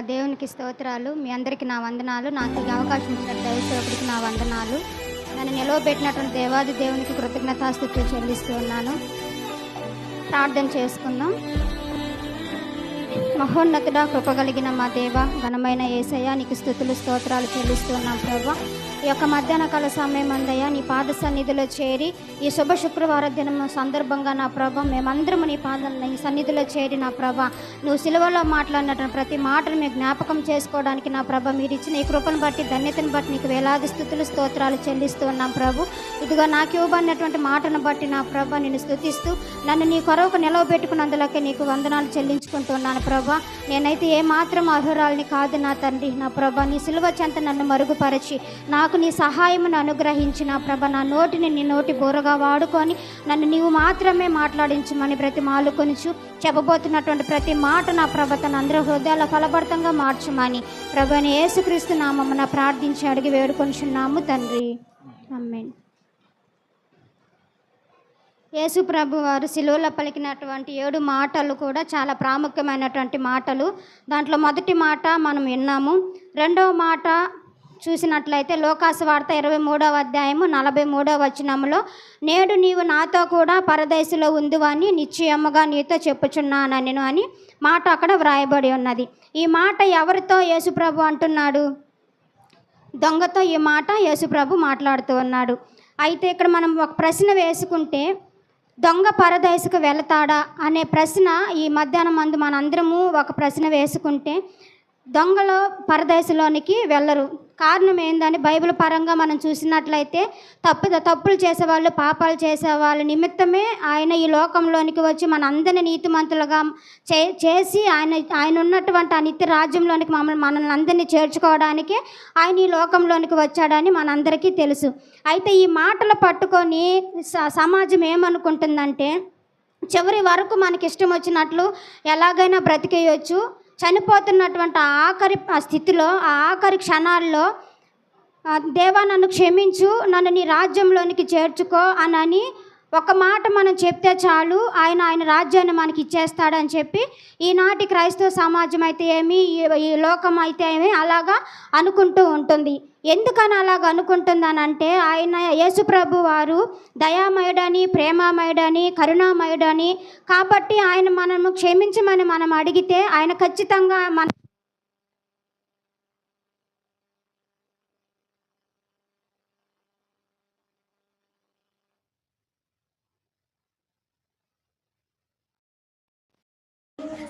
దేవునికి స్తోత్రాలు. మీ అందరికీ నా వందనాలు. నాకు ఈ అవకాశం ఇచ్చిన దైవసేవకుడికి నా వందనాలు. నన్ను నిలవబెట్టినటువంటి దేవాది దేవునికి కృతజ్ఞతాస్థుతులు చెల్లిస్తూ ఉన్నాను. ప్రార్థన చేసుకుందాం. మహోన్నతుడా కృపగలిగిన మా దేవ ఘనమైన ఏసయ్య నీకు స్థుతులు స్తోత్రాలు చెల్లిస్తున్నాం ప్రభా. ఈ యొక్క మధ్యాహ్న కాల సమయం అందయ్య నీ పాద సన్నిధిలో చేరి ఈ శుభ శుక్రవార దినం సందర్భంగా నా ప్రభ మేమందరం నీ పాద నీ సన్నిధిలో చేరి నా ప్రభ నువ్వు సిలువలో మాట్లాడినటువంటి ప్రతి మాటను మేము జ్ఞాపకం చేసుకోవడానికి నా ప్రభ మీరు ఇచ్చిన ఈ కృపను బట్టి ధన్యతను బట్టి నీకు వేలాది స్థుతులు స్తోత్రాలు చెల్లిస్తూ ఉన్నాం ప్రభు. ఇదిగో నాకు ఇవ్వబడినటువంటి మాటను బట్టి నా ప్రభ నిన్ను స్థుతిస్తూ నన్ను నీ కొరకు నిలవబెట్టుకున్నందులకే నీకు వందనాలు చెల్లించుకుంటున్నాను ప్రభా. నేనైతే ఏ మాత్రం అర్హురాలని కాదు నా తండ్రి నా ప్రభ నీ సిలువ చెంత నన్ను మరుగుపరచి నాకు నీ సహాయమును అనుగ్రహించి నా ప్రభ నా నోటిని నీ నోటి బోరగా వాడుకొని నన్ను నీవు మాత్రమే మాట్లాడించమని ప్రతి మాలుకొనిచు చెప్పబోతున్నటువంటి ప్రతి మాట నా ప్రభ తన అందరి హృదయాల ఫలభర్తంగా మార్చమని ప్రభని యేసుక్రీస్తు నామమున ప్రార్థించి అడిగి వేడుకొనిచున్నాము తండ్రి. అమ్మేన్ యేసు ప్రభు వారు శిలువలో పలికినటువంటి ఏడు మాటలు కూడా చాలా ప్రాముఖ్యమైనటువంటి మాటలు. దాంట్లో మొదటి మాట మనం విన్నాము. రెండవ మాట చూసినట్లయితే లోకాసు వార్త ఇరవై మూడవ అధ్యాయము నలభై మూడవ వచనములో నేడు నీవు నాతో కూడా పరదేశిలో ఉందివని నిశ్చయముగా నీతో చెప్పుచున్నాను నేను అని మాట అక్కడ వ్రాయబడి ఉన్నది. ఈ మాట ఎవరితో యేసుప్రభు అంటున్నాడు? దొంగతో ఈ మాట యేసుప్రభు మాట్లాడుతూ ఉన్నాడు. అయితే ఇక్కడ మనం ఒక ప్రశ్న వేసుకుంటే దొంగ పరదేశకు వెళతాడా అనే ప్రశ్న ఈ మధ్యాహ్నం మందు మనందరము ఒక ప్రశ్న వేసుకుంటే దొంగలు పరదేశంలోనికి వెళ్ళరు. కారణం ఏందని బైబిల్ పరంగా మనం చూసినట్లయితే తప్పు తప్పులు చేసేవాళ్ళు పాపాలు చేసేవాళ్ళ నిమిత్తమే ఆయన ఈ లోకంలోనికి వచ్చి మన అందరిని నీతిమంతులుగా చే చేసి ఆయన ఆయన ఉన్నటువంటి ఆ నిత్య రాజ్యంలోనికి మమ్మల్ని మనల్ని అందరినీ చేర్చుకోవడానికి ఆయన ఈ లోకంలోనికి వచ్చాడని మనందరికీ తెలుసు. అయితే ఈ మాటలు పట్టుకొని స- సమాజం ఏమనుకుంటుందంటే చివరి వరకు మనకి ఇష్టం వచ్చినట్లు ఎలాగైనా బ్రతికేయచ్చు. చనిపోతున్నటువంటి ఆఖరి ఆ స్థితిలో ఆ ఆఖరి క్షణాల్లో దేవా నన్ను క్షమించు నన్ను నీ రాజ్యంలోనికి చేర్చుకో అని ఒక మాట మనం చెప్తే చాలు ఆయన ఆయన రాజ్యాన్ని మనకి ఇచ్చేస్తాడని చెప్పి ఈనాటి క్రైస్తవ సమాజం అయితే ఏమి ఈ- లోకం అయితే ఏమి అలాగా అనుకుంటూ ఉంటుంది. ఎందుకని అలాగ అనుకుంటుందనంటే ఆయన యేసుప్రభు వారు దయామయుడని ప్రేమామయుడని కరుణామయుడని కాబట్టి ఆయన మనము క్షమించమని మనం అడిగితే ఆయన ఖచ్చితంగా మన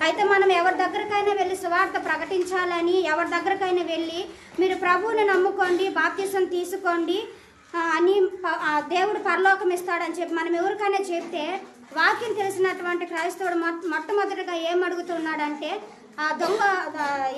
అయితే మనం ఎవరి దగ్గరకైనా వెళ్ళి సువార్త ప్రకటించాలని ఎవరి దగ్గరకైనా వెళ్ళి మీరు ప్రభువుని నమ్ముకోండి బాప్తిసం తీసుకోండి అని దేవుడు పరలోకం ఇస్తాడని చెప్పి మనం ఎవరికైనా చెప్తే వాక్యం తెలిసినటువంటి క్రైస్తవుడు మొ మొట్టమొదటిగా ఏం అడుగుతున్నాడంటే ఆ దొంగ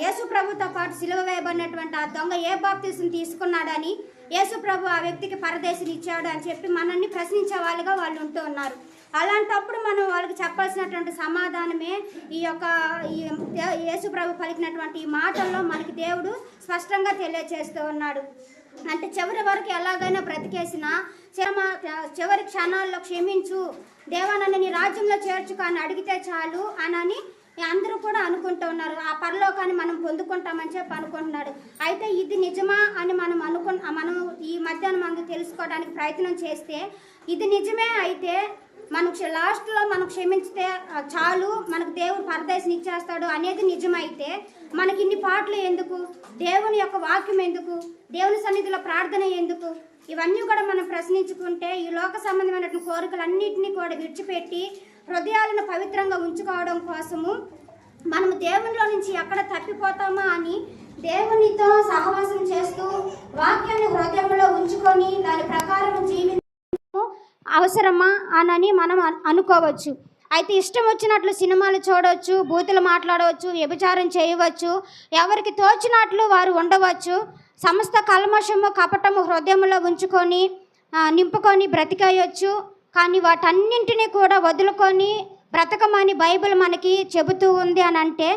యేసు ప్రభుతో పాటు సిలువ వేయబడినటువంటి ఆ దొంగ ఏ బాప్తీసం తీసుకున్నాడని యేసు ప్రభు ఆ వ్యక్తికి పరదేశం ఇచ్చాడు అని చెప్పి మనల్ని ప్రశ్నించే వాళ్ళుగా వాళ్ళు ఉంటూ ఉన్నారు. అలాంటప్పుడు మనం వాళ్ళకి చెప్పాల్సినటువంటి సమాధానమే ఈ యొక్క ఈ దే- యేసు ప్రభు పలికినటువంటి ఈ మాటల్లో మనకి దేవుడు స్పష్టంగా తెలియజేస్తూ ఉన్నాడు. అంటే చివరి వరకు ఎలాగైనా బ్రతికేసిన చిరమ చివరి క్షణాల్లో క్షమించు దేవా నన్ను నీ రాజ్యంలో చేర్చుకు అని అడిగితే చాలు అని అందరూ కూడా అనుకుంటూ ఉన్నారు. ఆ పరలోకాన్ని మనం పొందుకుంటామని చెప్పి అనుకుంటున్నాడు. అయితే ఇది నిజమా అని మనం అనుకు మనం ఈ మధ్యాహ్నం మనం తెలుసుకోవడానికి ప్రయత్నం చేస్తే ఇది నిజమే అయితే మనం క్ష- లాస్ట్లో మనం క్షమించితే చాలు మనకు దేవుడు పరదేశం ఇచ్చేస్తాడు అనేది నిజమైతే మనకి ఇన్ని పాటలు ఎందుకు? దేవుని యొక్క వాక్యం ఎందుకు? దేవుని సన్నిధిలో ప్రార్థన ఎందుకు? ఇవన్నీ కూడా మనం ప్రశ్నించుకుంటే ఈ లోక సంబంధమైనటువంటి కోరికలన్నింటినీ కూడా విడిచిపెట్టి హృదయాలను పవిత్రంగా ఉంచుకోవడం కోసము మనము దేవునిలో నుంచి ఎక్కడ తప్పిపోతామా అని దేవునితో సహవాసం చేస్తూ వాక్యాన్ని హృదయంలో ఉంచుకొని దాని ప్రకారం జీవి అవసరమా అనని మనం అనుకోవచ్చు. అయితే ఇష్టం వచ్చినట్లు సినిమాలు చూడవచ్చు బూతులు మాట్లాడవచ్చు వ్యభిచారం చేయవచ్చు ఎవరికి తోచినట్లు వారు ఉండవచ్చు. సమస్త కల్మషము కపటము హృదయంలో ఉంచుకొని నింపుకొని బ్రతికేయచ్చు. కానీ వాటన్నింటినీ కూడా వదులుకొని బ్రతకమని బైబిల్ మనకి చెబుతూ ఉంది అని అంటే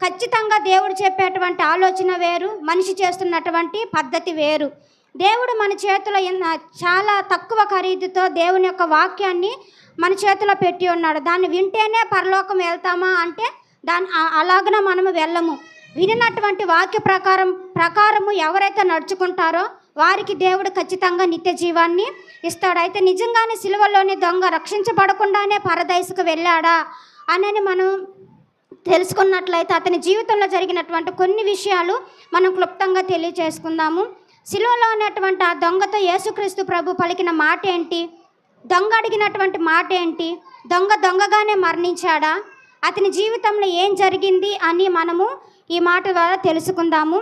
ఖచ్చితంగా దేవుడు చెప్పేటువంటి ఆలోచన వేరు మనిషి చేస్తున్నటువంటి పద్ధతి వేరు. దేవుడు మన చేతిలో చాలా తక్కువ ఖరీదుతో దేవుని యొక్క వాక్యాన్ని మన చేతిలో పెట్టి ఉన్నాడు. దాన్ని వింటేనే పరలోకం వెళ్తామా అంటే దాని అలాగన మనము వెళ్ళము. వినినటువంటి వాక్య ప్రకారం ప్రకారము ఎవరైతే నడుచుకుంటారో వారికి దేవుడు ఖచ్చితంగా నిత్య జీవాన్ని ఇస్తాడు. అయితే నిజంగానే సిలువలోని దొంగ రక్షించబడకుండానే పరదైసుకు వెళ్ళాడా అని మనం తెలుసుకున్నట్లయితే అతని జీవితంలో జరిగినటువంటి కొన్ని విషయాలు మనం క్లుప్తంగా తెలియచేసుకుందాము శిలువలో ఉన్నటువంటి ఆ దొంగతో యేసుక్రీస్తు ప్రభు పలికిన మాట ఏంటి? దొంగ అడిగినటువంటి మాట ఏంటి? దొంగ దొంగగానే మరణించాడా? అతని జీవితంలో ఏం జరిగింది అని మనము ఈ మాట ద్వారా తెలుసుకుందాము.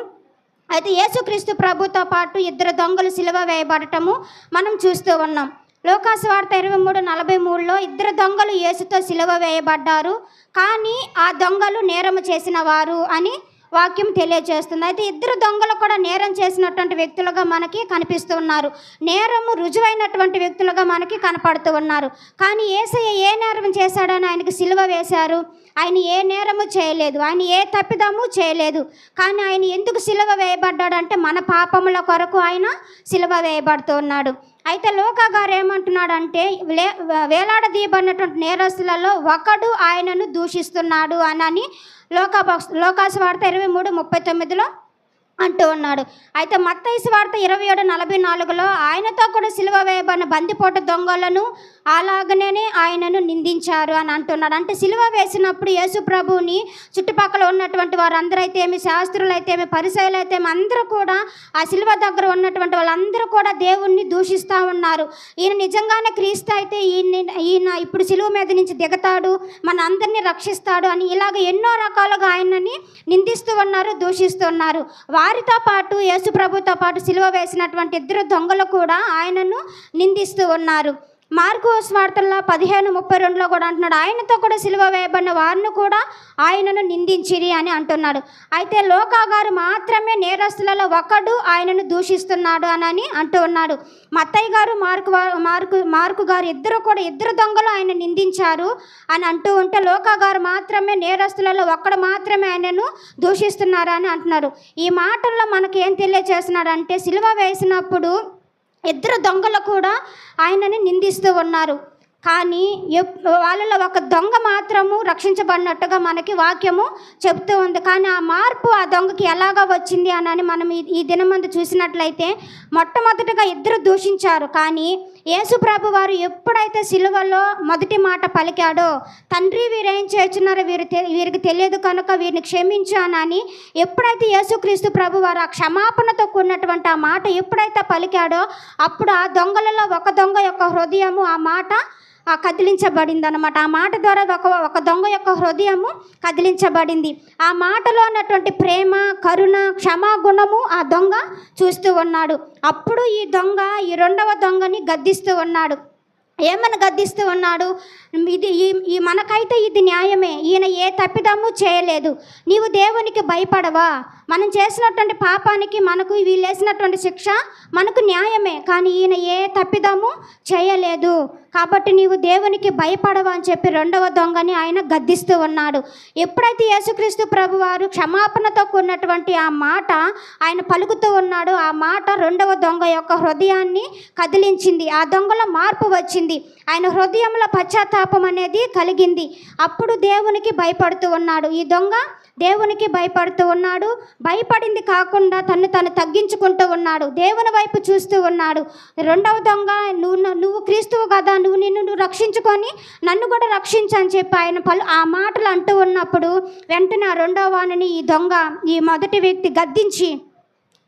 అయితే యేసుక్రీస్తు ప్రభుతో పాటు ఇద్దరు దొంగలు సిలువ వేయబడటము మనం చూస్తూ ఉన్నాం. లోకాసు వార్త ఇరవై మూడు నలభై మూడులో ఇద్దరు దొంగలు యేసుతో సిలువ వేయబడ్డారు. కానీ ఆ దొంగలు నేరము చేసిన వారు అని వాక్యం తెలియజేస్తుంది. అయితే ఇద్దరు దొంగలు కూడా నేరం చేసినటువంటి వ్యక్తులుగా మనకి కనిపిస్తూ ఉన్నారు నేరము రుజువైనటువంటి వ్యక్తులుగా మనకి కనపడుతూ ఉన్నారు. కానీ ఏసయ్య ఏ నేరం చేశాడని ఆయనకి సిలువ వేశారు? ఆయన ఏ నేరము చేయలేదు. ఆయన ఏ తప్పిదము చేయలేదు. కానీ ఆయన ఎందుకు సిలువ వేయబడ్డాడంటే మన పాపముల కొరకు ఆయన సిలువ వేయబడుతూ ఉన్నాడు. అయితే లోకా గారు ఏమంటున్నాడంటే లే వేలాడదీయబడినటువంటి నేరస్తులలో ఒకడు ఆయనను దూషిస్తున్నాడు అని లోకా బాక్స్ లోకాసు వార్త ఇరవై మూడు ముప్పై తొమ్మిదిలో అంటూ ఉన్నాడు. అయితే మత్తైసు వార్త ఇరవై ఏడు నలభై నాలుగులో ఆయనతో కూడా సిలువ వేయబడిన బందిపోట దొంగలను అలాగనే ఆయనను నిందించారు అని అంటున్నాడు. అంటే సిలువ వేసినప్పుడు యేసు ప్రభువుని చుట్టుపక్కల ఉన్నటువంటి వారందరూ అయితే ఏమి శాస్త్రులు అయితే ఏమి పరిసయలు అయితే అందరూ కూడా ఆ సిలువ దగ్గర ఉన్నటువంటి వాళ్ళందరూ కూడా దేవుణ్ణి దూషిస్తూ ఉన్నారు. ఈయన నిజంగానే క్రీస్తు అయితే ఈయన ఈయన ఇప్పుడు సిలువ మీద నుంచి దిగతాడు మన అందరినీ రక్షిస్తాడు అని ఇలాగ ఎన్నో రకాలుగా ఆయనని నిందిస్తూ ఉన్నారు దూషిస్తున్నారు వారితో పాటు యేసు ప్రభుతో పాటు సిలువ వేసినటువంటి ఇద్దరు దొంగలు కూడా ఆయనను నిందిస్తూ ఉన్నారు. మార్కు స్వార్థల్లో పదిహేను ముప్పై రెండులో కూడా అంటున్నాడు ఆయనతో కూడా సిలువ వేయబడిన వారిని కూడా ఆయనను నిందించిరి అని అంటున్నాడు. అయితే లోకా గారు మాత్రమే నేరస్తులలో ఒకడు ఆయనను దూషిస్తున్నాడు అని అంటూ ఉన్నాడు. మత్తయ్య గారు మార్కు మార్కు మార్కు గారు ఇద్దరు కూడా ఇద్దరు దొంగలు ఆయన నిందించారు అని అంటూ ఉంటే లోకా గారు మాత్రమే నేరస్తులలో ఒక్కడు మాత్రమే ఆయనను దూషిస్తున్నారు అని అంటున్నారు. ఈ మాటల్లో మనకేం ఏం తెలియజేస్తున్నాడు అంటే సిలువ వేసినప్పుడు ఇద్దరు దొంగలు కూడా ఆయనని నిందిస్తూ ఉన్నారు. కానీ వాళ్ళలో ఒక దొంగ మాత్రము రక్షించబడినట్టుగా మనకి వాక్యము చెప్తూ ఉంది. కానీ ఆ మార్పు ఆ దొంగకి ఎలాగా వచ్చింది అని మనం ఈ- ఈ దినమందు చూసినట్లయితే మొట్టమొదటిగా ఇద్దరు దూషించారు. కానీ యేసుప్రభు వారు ఎప్పుడైతే సిలువలో మొదటి మాట పలికాడో తండ్రి వీరేం చేస్తున్నారో వీరు వీరికి తెలియదు కనుక వీరిని క్షమించానని ఎప్పుడైతే యేసుక్రీస్తు ప్రభు వారు ఆ క్షమాపణతో కూడినటువంటి ఆ మాట ఎప్పుడైతే పలికాడో అప్పుడు ఆ దొంగలలో ఒక దొంగ యొక్క హృదయము ఆ మాట కదిలించబడింది అనమాట ఆ మాట ద్వారా ఒక ఒక దొంగ యొక్క హృదయము కదిలించబడింది. ఆ మాటలో ఉన్నటువంటి ప్రేమ కరుణ క్షమాగుణము ఆ దొంగ చూస్తూ ఉన్నాడు. అప్పుడు ఈ దొంగ ఈ రెండవ దొంగని గద్దిస్తూ ఉన్నాడు. ఏమని గద్దిస్తూ ఉన్నాడు? ఇది ఈ ఈ మనకైతే ఇది న్యాయమే. ఈయన ఏ తప్పిదము చేయలేదు. నీవు దేవునికి భయపడవా? మనం చేసినటువంటి పాపానికి మనకు వీళ్ళు వేసినటువంటి శిక్ష మనకు న్యాయమే. కానీ ఈయన ఏ తప్పిదము చేయలేదు. కాబట్టి నీవు దేవునికి భయపడవా అని చెప్పి రెండవ దొంగని ఆయన గద్దిస్తూ ఉన్నాడు. ఎప్పుడైతే యేసుక్రీస్తు ప్రభు వారు క్షమాపణతో కూడినటువంటి ఆ మాట ఆయన పలుకుతూ ఉన్నాడు ఆ మాట రెండవ దొంగ యొక్క హృదయాన్ని కదిలించింది. ఆ దొంగలో మార్పు వచ్చింది. ఆయన హృదయంలో పశ్చాత్తాపం అనేది కలిగింది. అప్పుడు దేవునికి భయపడుతూ ఉన్నాడు. ఈ దొంగ దేవునికి భయపడుతూ ఉన్నాడు. భయపడింది కాకుండా తను తను తగ్గించుకుంటూ ఉన్నాడు. దేవుని వైపు చూస్తూ ఉన్నాడు. రెండవ దొంగ నువ్వు నువ్వు క్రీస్తువు కదా నువ్వు నిన్ను నువ్వు రక్షించుకొని నన్ను కూడా రక్షించు అని చెప్పి ఆయన పలు ఆ మాటలు అంటూ ఉన్నప్పుడు వెంటనే ఆ రెండవ వాణిని ఈ దొంగ ఈ మొదటి వ్యక్తి గద్దించి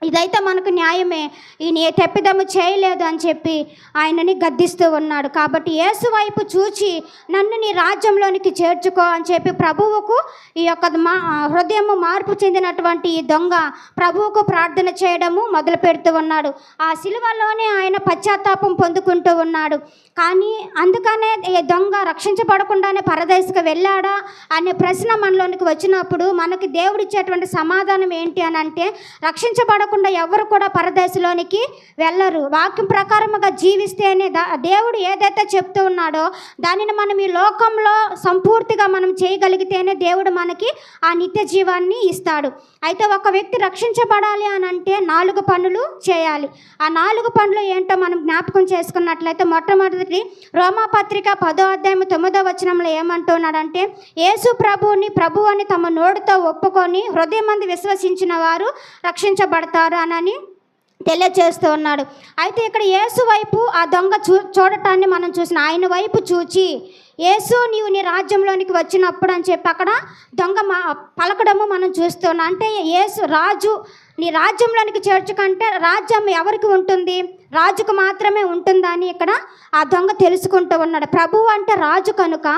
ఇదైతే మనకు న్యాయమే. ఈయన ఏ తెప్పిదము చేయలేదు అని చెప్పి ఆయనని గద్దిస్తూ ఉన్నాడు. కాబట్టి యేసు వైపు చూచి నన్ను నీ రాజ్యంలోనికి చేర్చుకో అని చెప్పి ప్రభువుకు ఈ యొక్క మా హృదయము మార్పు చెందినటువంటి ఈ దొంగ ప్రభువుకు ప్రార్థన చేయడము మొదలు పెడుతూ ఉన్నాడు. ఆ సిలువలోనే ఆయన పశ్చాత్తాపం పొందుకుంటూ ఉన్నాడు. కానీ అందుకనే ఈ దొంగ రక్షించబడకుండానే పరదేశకు వెళ్ళాడా అనే ప్రశ్న మనలోనికి వచ్చినప్పుడు మనకి దేవుడిచ్చేటువంటి సమాధానం ఏంటి అని అంటే రక్షించబడ లేకుండా ఎవరు కూడా పరదేశంలోనికి వెళ్ళరు. వాక్యం ప్రకారముగా జీవిస్తేనే దా- దేవుడు ఏదైతే చెప్తూ ఉన్నాడో దానిని మనం ఈ లోకంలో సంపూర్తిగా మనం చేయగలిగితేనే దేవుడు మనకి ఆ నిత్య జీవాన్ని ఇస్తాడు. అయితే ఒక వ్యక్తి రక్షించబడాలి అని అంటే నాలుగు పనులు చేయాలి. ఆ నాలుగు పనులు ఏంటో మనం జ్ఞాపకం చేసుకున్నట్లయితే మొట్టమొదటి రోమాపత్రిక పదో అధ్యాయం తొమ్మిదో వచనంలో ఏమంటున్నాడంటే యేసు ప్రభువుని ప్రభు అని తమ నోటితో ఒప్పుకొని హృదయం మంది విశ్వసించిన వారు రక్షించబడతారు అనని తెలియజేస్తూ ఉన్నాడు. అయితే ఇక్కడ యేసు వైపు ఆ దొంగ చూ చూడటాన్ని మనం చూసిన ఆయన వైపు చూచి యేసు నీవు నీ రాజ్యంలోనికి వచ్చినప్పుడు అని చెప్పి అక్కడ దొంగ మా పలకడము మనం చూస్తున్నాం. అంటే యేసు రాజు నీ రాజ్యంలోనికి చేర్చుకుంటే రాజ్యం ఎవరికి ఉంటుంది? రాజుకు మాత్రమే ఉంటుందని ఇక్కడ ఆ దొంగ తెలుసుకుంటూ ఉన్నాడు. ప్రభువు అంటే రాజు కనుక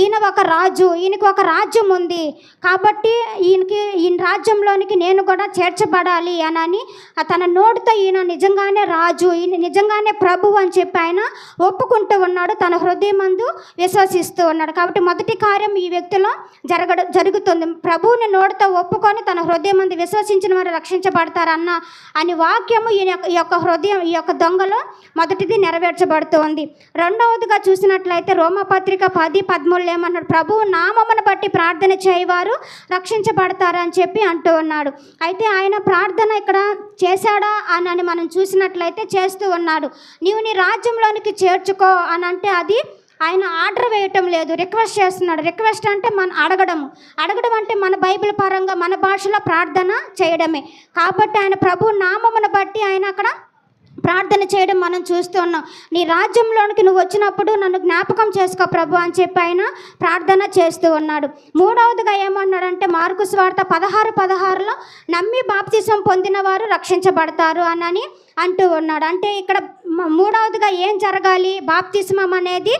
ఈయన ఒక రాజు ఈయనకి ఒక రాజ్యం ఉంది. కాబట్టి ఈయనకి ఈయన రాజ్యంలోనికి నేను కూడా చేర్చబడాలి అనని తన నోటితో ఈయన నిజంగానే రాజు ఈయన నిజంగానే ప్రభు అని చెప్పి ఆయన ఒప్పుకుంటూ ఉన్నాడు. తన హృదయమందు విశ్వసిస్తూ ఉన్నాడు. కాబట్టి మొదటి కార్యం ఈ వ్యక్తిలో జరగడం జరుగుతుంది. ప్రభువుని నోటితో ఒప్పుకొని తన హృదయమందు విశ్వసించిన వారు నెరవేర్చబడతారన్న అని వాక్యము ఈయన యొక్క- ఈ యొక్క హృదయం ఈ యొక్క దొంగలో మొదటిది నెరవేర్చబడుతోంది. రెండవదిగా చూసినట్లయితే రోమపత్రిక పది పదమూడులో ఏమన్నాడు ప్రభువు నామమును బట్టి ప్రార్థన చేయవారు రక్షించబడతారని చెప్పి అంటూ ఉన్నాడు. అయితే ఆయన ప్రార్థన ఇక్కడ చేశాడా అని అని మనం చూసినట్లయితే చేస్తూ ఉన్నాడు. నీవు నీ రాజ్యంలోనికి చేర్చుకో అని అంటే అది ఆయన ఆర్డర్ వేయటం లేదు రిక్వెస్ట్ చేస్తున్నాడు. రిక్వెస్ట్ అంటే మన అడగడము. అడగడం అంటే మన బైబిల్ పరంగా మన భాషలో ప్రార్థన చేయడమే. కాబట్టి ఆయన ప్రభు నామమును బట్టి ఆయన అక్కడ ప్రార్థన చేయడం మనం చూస్తున్నాం నీ రాజ్యంలోనికి నువ్వు వచ్చినప్పుడు నన్ను జ్ఞాపకం చేసుకో ప్రభు అని చెప్పి ఆయన ప్రార్థన చేస్తూ ఉన్నాడు. మూడవదిగా ఏమన్నాడంటే మార్కు స్వార్థ పదహారు పదహారులో నమ్మి బాప్తిసం పొందిన వారు రక్షించబడతారు అని అంటూ ఉన్నాడు. అంటే ఇక్కడ మూడవదిగా ఏం జరగాలి? బాప్తిస్మం అనేది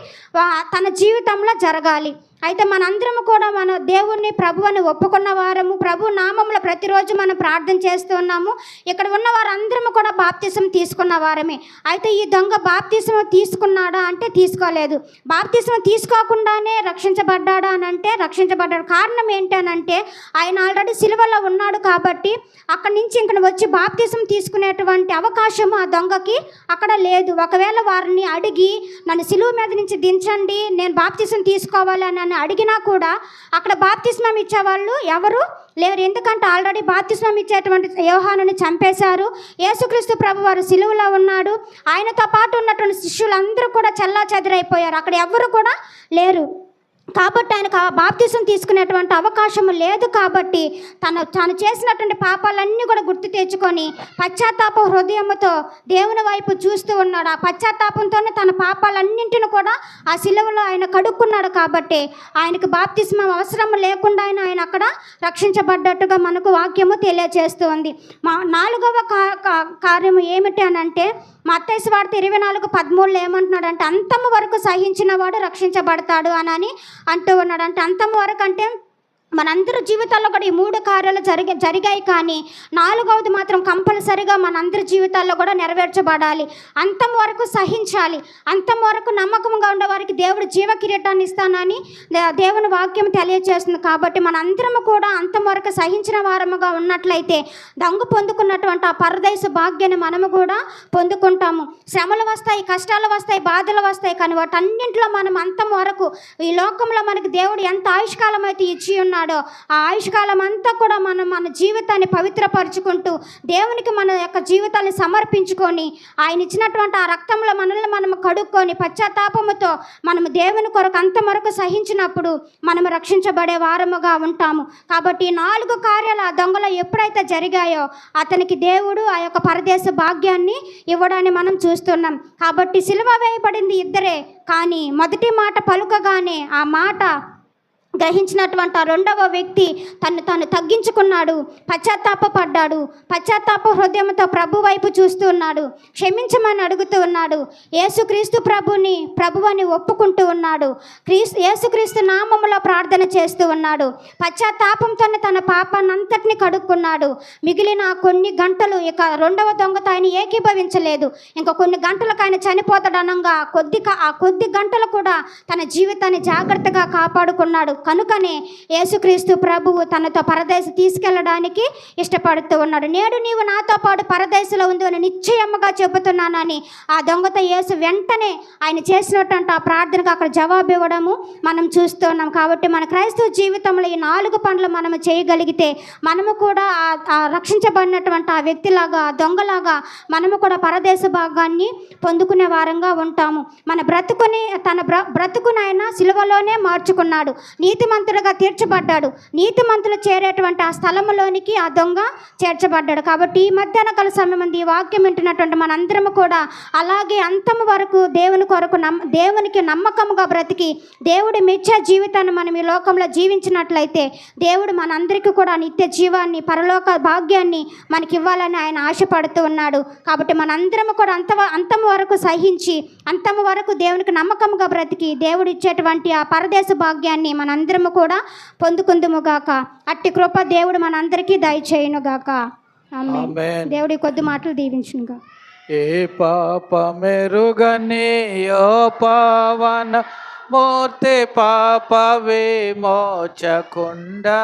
తన జీవితంలో జరగాలి. అయితే మనందరం కూడా మన దేవుణ్ణి ప్రభు అని ఒప్పుకున్న వారము ప్రభు నామంలో ప్రతిరోజు మనం ప్రార్థన చేస్తూ ఉన్నాము. ఇక్కడ ఉన్న వారందరము కూడా బాప్తిసం తీసుకున్న వారమే. అయితే ఈ దొంగ బాప్తిసం తీసుకున్నాడా అంటే తీసుకోలేదు. బాప్తిసం తీసుకోకుండానే రక్షించబడ్డాడా అని అంటే రక్షించబడ్డాడు. కారణం ఏంటనంటే ఆయన ఆల్రెడీ సిలువలో ఉన్నాడు కాబట్టి అక్కడి నుంచి ఇక్కడ వచ్చి బాప్తిసం తీసుకునేటువంటి అవకాశం ఆ దొంగకి అక్కడ లేదు. ఒకవేళ వారిని అడిగి నన్ను సిలువ మీద నుంచి దించండి నేను బాప్తిసం తీసుకోవాలి అని అని అడిగినా కూడా అక్కడ బాప్తిస్మం ఇచ్చేవాళ్ళు ఎవరు? లేరు ఎందుకంటే ఆల్రెడీ బాప్తిస్మం ఇచ్చేటువంటి యోహానుని చంపేశారు. యేసుక్రీస్తు ప్రభు వారు సిలువలో ఉన్నాడు. ఆయనతో పాటు ఉన్నటువంటి శిష్యులందరూ కూడా చల్లా చెదిరైపోయారు అక్కడ ఎవరు కూడా లేరు. కాబట్టి ఆయనకు బాప్తీసం తీసుకునేటువంటి అవకాశం లేదు కాబట్టి తను తాను చేసినటువంటి పాపాలన్నీ కూడా గుర్తు తెచ్చుకొని పశ్చాత్తాప హృదయంతో దేవుని వైపు చూస్తూ ఉన్నాడు. ఆ పశ్చాత్తాపంతోనే తన పాపాలన్నింటిని కూడా ఆ సిలువలో ఆయన కడుక్కున్నాడు కాబట్టి ఆయనకు బాప్తిస్మం అవసరం లేకుండా ఆయన ఆయన అక్కడ రక్షించబడ్డట్టుగా మనకు వాక్యము తెలియజేస్తుంది మా నాలుగవ కా- కార్యము ఏమిటి అని అంటే మా అత్తయ్య వార్త ఇరవై నాలుగు పదమూడులో ఏమంటున్నాడంటే అంతము వరకు సహించిన వాడు రక్షించబడతాడు అని అంటూ ఉన్నాడు. అంటే అంతము వరకు అంటే మనందరి జీవితాల్లో కూడా ఈ మూడు కార్యాలు జరిగే జరిగాయి కానీ నాలుగవది మాత్రం కంపల్సరిగా మనందరి జీవితాల్లో కూడా నెరవేర్చబడాలి. అంతం వరకు సహించాలి. అంతం వరకు నమ్మకంగా ఉండే వారికి దేవుడు జీవ కిరీటాన్ని ఇస్తానని దే- దేవుని వాక్యం తెలియజేస్తుంది కాబట్టి మనందరము కూడా అంతం వరకు సహించిన వారముగా ఉన్నట్లయితే దంగు పొందుకున్నటువంటి ఆ పరదేశ భాగ్యాన్ని మనము కూడా పొందుకుంటాము. శ్రమలు వస్తాయి కష్టాలు వస్తాయి బాధలు వస్తాయి కానీ వాటన్నింటిలో మనం అంతం వరకు ఈ లోకంలో మనకి దేవుడు ఎంత ఆయుష్కాలం అయితే ఇచ్చి ఉన్నాడో ఆ ఆయుష్కాలం అంతా కూడా మనం మన జీవితాన్ని పవిత్రపరుచుకుంటూ దేవునికి మన యొక్క జీవితాన్ని సమర్పించుకొని ఆయన ఇచ్చినటువంటి ఆ రక్తంలో మనల్ని మనం కడుక్కొని పశ్చాత్తాపముతో మనము దేవుని కొరకు అంతవరకు సహించినప్పుడు మనము రక్షించబడే వారముగా ఉంటాము. కాబట్టి నాలుగు కార్యాలు ఆ దొంగలో ఎప్పుడైతే జరిగాయో అతనికి దేవుడు ఆ యొక్క పరదేశ భాగ్యాన్ని ఇవ్వడాన్ని మనం చూస్తున్నాం. కాబట్టి సిలువ వేయబడింది ఇద్దరే కానీ మొదటి మాట పలుకగానే ఆ మాట గ్రహించినటువంటి ఆ రెండవ వ్యక్తి తను తాను తగ్గించుకున్నాడు పశ్చాత్తాపపడ్డాడు పశ్చాత్తాప హృదయంతో ప్రభు వైపు చూస్తూ ఉన్నాడు క్షమించమని అడుగుతూ ఉన్నాడు యేసుక్రీస్తు ప్రభుని ప్రభు అని ఒప్పుకుంటూ ఉన్నాడు క్రీస్తు యేసుక్రీస్తు నామములో ప్రార్థన చేస్తూ ఉన్నాడు పశ్చాత్తాపంతో తన పాపాన్నంతటిని కడుక్కున్నాడు మిగిలిన కొన్ని గంటలు ఇక రెండవ దొంగతో ఆయన ఏకీభవించలేదు ఇంకా కొన్ని గంటలకు ఆయన చనిపోతాడనంగా కొద్ది ఆ కొద్ది గంటలు కూడా తన జీవితాన్ని జాగ్రత్తగా కాపాడుకున్నాడు. కనుకనే యేసుక్రీస్తు ప్రభువు తనతో పరదేశ తీసుకెళ్ళడానికి ఇష్టపడుతూ ఉన్నాడు. నేడు నీవు నాతో పాటు పరదేశంలో ఉంది అని నిశ్చయముగా చెబుతున్నానని ఆ దొంగతో యేసు వెంటనే ఆయన చేసినటువంటి ఆ ప్రార్థనకు అక్కడ జవాబు ఇవ్వడము మనం చూస్తున్నాం కాబట్టి మన క్రైస్తవ జీవితంలో ఈ నాలుగు పనులు మనము చేయగలిగితే మనము కూడా ఆ- రక్షించబడినటువంటి ఆ వ్యక్తిలాగా ఆ దొంగలాగా మనము కూడా పరదేశ భాగాన్ని పొందుకునే వారంగా ఉంటాము. మన బ్రతుకుని తన బ్ర బ్రతుకునైనా సిలువలోనే మార్చుకున్నాడు. నీ నీతిమంతుడుగా తీర్చబడ్డాడు. నీతిమంతులు చేరేటువంటి ఆ స్థలంలోనికి ఆ దొంగ చేర్చబడ్డాడు. కాబట్టి ఈ మధ్యాహ్న కాల సమయం మంది ఈ వాక్యం వింటున్నటువంటి మనందరము కూడా అలాగే అంతము వరకు దేవుని కొరకు నమ్ దేవునికి నమ్మకముగా బ్రతికి దేవుడి మెచ్చే జీవితాన్ని మనం ఈ లోకంలో జీవించినట్లయితే దేవుడు మనందరికీ కూడా నిత్య జీవాన్ని పరలోక భాగ్యాన్ని మనకి ఇవ్వాలని ఆయన ఆశపడుతూ ఉన్నాడు. కాబట్టి మనందరము కూడా అంత అంతము వరకు సహించి అంతము వరకు దేవునికి నమ్మకముగా బ్రతికి దేవుడు ఇచ్చేటువంటి ఆ పరదేశ భాగ్యాన్ని మనందరము కూడా పొందుకుందుముగాక అట్టి కృప దేవుడు మనందరికీ దయచేయునుగాక. ఆమేన్. దేవుడి కొద్ది మాటలు దీవించునుగా ఏ పాప మెరుగని ఓ పావన మూర్తి పాప విమోచకుండా